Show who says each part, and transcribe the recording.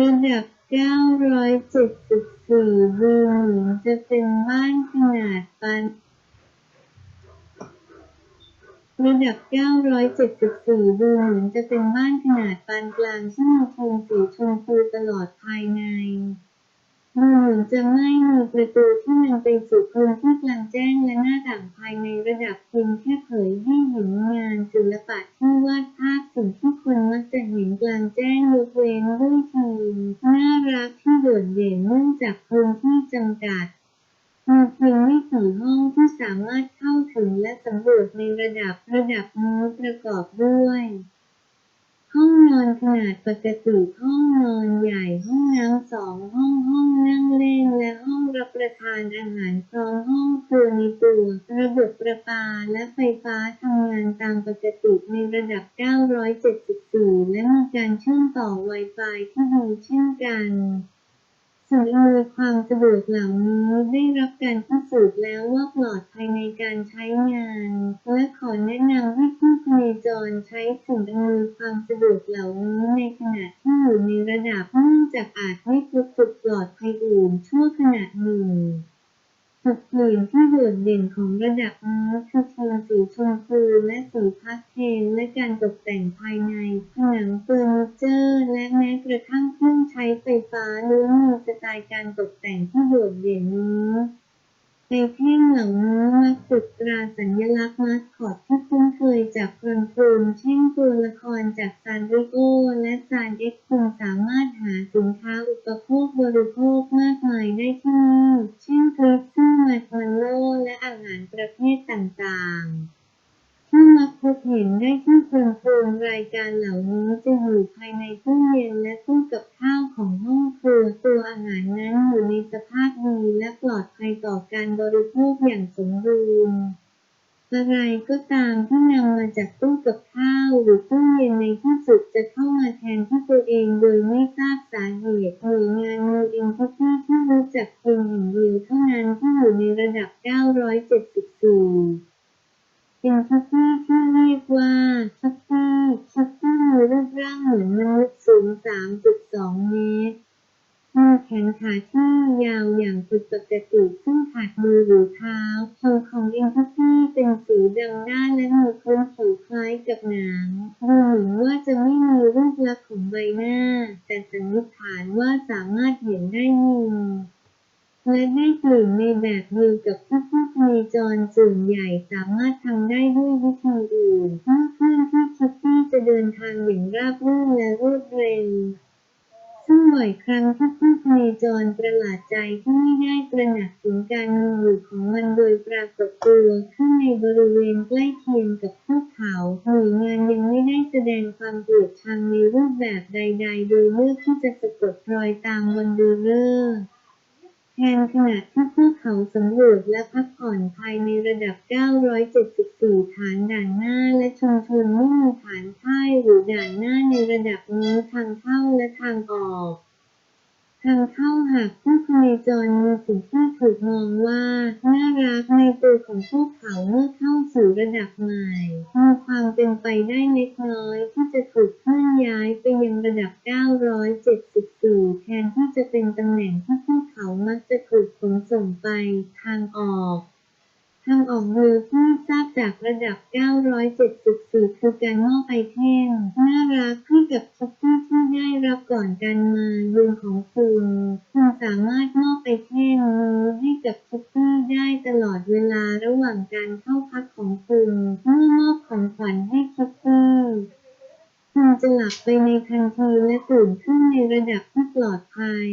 Speaker 1: ระดับ 974ดูหมือจะเป็นบ้านขนาดปานระดับ 974ดูหมือจะเป็นบ้านขนาดปานกลางซึ่งมีโทนสีชมพูตลอดภายใน หมือนจะไม่มีประตูที่นำไปสู่พื้นที่กลางแจ้งและหน้าต่างภายในระดับเพียงแค่เผยให้เห็นงานศิลปะที่วาดภาพสิ่งที่คนมักจะเห็นกลางแจ้งยกเว้นด้วยทีมน่ารักที่โดดเด่นเนื่องจากพื้นที่จำกัดมีเพียงไม่กี่ห้องที่สามารถเข้าถึงและสำรวจในระดับระดับนี้ประกอบด้วย ห้องนอนขนาดปกติห้องนอนใหญ่ห้องน้ำสองห้องห้องนั่งเล่นและห้องรับประทานอาหารพร้อมห้องครัวในตัวระบบประปาและไฟฟ้าทำงานตามปกติในระดับ 974 และมีการเชื่อมต่อ Wi-Fi ที่ดีเช่นกัน สิ่งอำนวยความสะดวกเหล่านี้ได้รับการพิสูจน์แล้วว่าปลอดภัยในการใช้งาน และขอแนะนำให้ผู้พเนจรใช้สิ่งอำนวยความสะดวกเหล่านี้ในขณะที่อยู่ในระดับเนื่องจากอาจไม่พบจุดปลอดภัยอื่นชั่วขณะหนึ่ง จุดเปลี่ยนที่โดดเด่นของระดับนี้คือโทนสีชมพูและสีพาสเทลและการตกแต่งภายในผนังเฟอร์นิเจอร์และแม้กระทั่งเครื่องใช้ไฟฟ้าล้วนมีสไตล์การตกแต่งที่โดดเด่นนี้ไอเทมเหล่านี้มักติดตราสัญลักษณ์มาสคอตที่คุ้นเคยจากกรงกลเช่นตัวละครจากซานริโอและซานเอ็กซ์คุณสามารถหาสินค้าอุปโภคบริโภคมากมายได้ที่นี่เช่นคริสต์มาสมาร์โลและอาหารประเภทต่างๆ ที่มักพบเห็นได้ที่โครงโครงรายการเหล่านี้ จะอยู่ภายในตู้เย็นและตู้กับข้าวของห้องครัวตัวอาหารนั้นอยู่ในสภาพดีและปลอดภัยต่อการบริโภคอย่างสมบูรณ์อะไรก็ตามที่นำมาจากตู้กับข้าวหรือตู้เย็นในที่สุดจะเข้ามาแทนที่ตัวเองโดยไม่ทราบสาเหตุหน่วยงานมูลอินทิ ขนขาที่ยาวอย่างผิดปกติซึ่งขาดมือหรือเท้าผิวของอินทักกี้เป็นสีดำด้านและมีพื้นผิวคล้ายกับหนังดูเหมือนว่าจะไม่มีรูปลักษณ์ของใบหน้า แต่สันนิษฐานว่าสามารถเห็นได้ยินและได้กลิ่นในแบบเดียวกับที่ผู้พเนจรส่วนใหญ่สามารถทำได้ด้วยวิธีอื่นเพื่อเพื่อที่ชักกี้จะเดินทางอย่างราบรื่นและรวดเร็ว ซึ่งบ่อยครั้งที่ ผู้พเนจรประหลาดใจที่ไม่ได้ตระหนักถึงการมีอยู่ของมันโดยปรากฏตัวขึ้นในบริเวณใกล้เคียงกับภูเขาหน่วยงานยังไม่ได้แสดงความเกลียดชังในรูปแบบใด ๆ โดยเลือกที่จะสะกดรอยตามวันดูเลิกษ์แทนขณะที่พวกเขาสำรวจและพักผ่อนภายในระดับ 974 ฐานด่านหน้าและชุมชนไม่มีฐานค่ายหรือด่านหน้าในระดับนี้ทางเข้าและทางออก ทางเข้าหากผู้พเนจรมีสิ่งที่ถูกมองว่าน่ารักในตัวของพวกเขาเมื่อเข้าสู่ระดับใหม่มีความเป็นไปได้เล็กน้อยที่จะถูกเคลื่อนย้ายไปยังระดับ 974 แทนที่จะเป็นตำแหน่งที่พวกเขามักจะถูกขนส่งไปทางออกางออกโดยที่ทราบจากระดับ 974คือการมอบไอเทมน่ารักให้กับช็อปปี้ที่ได้รับก่อนการมาเยือนของคุณคุณสามารถมอบไอเทมนี้ให้กับช็อปปี้ได้ตลอดเวลาระหว่างการเข้าพักของคุณเมื่อมอบของขวัญให้ช็อปปี้คุณจะหลับไปในทันทีและตื่นขึ้นในระดับที่ปลอดภัย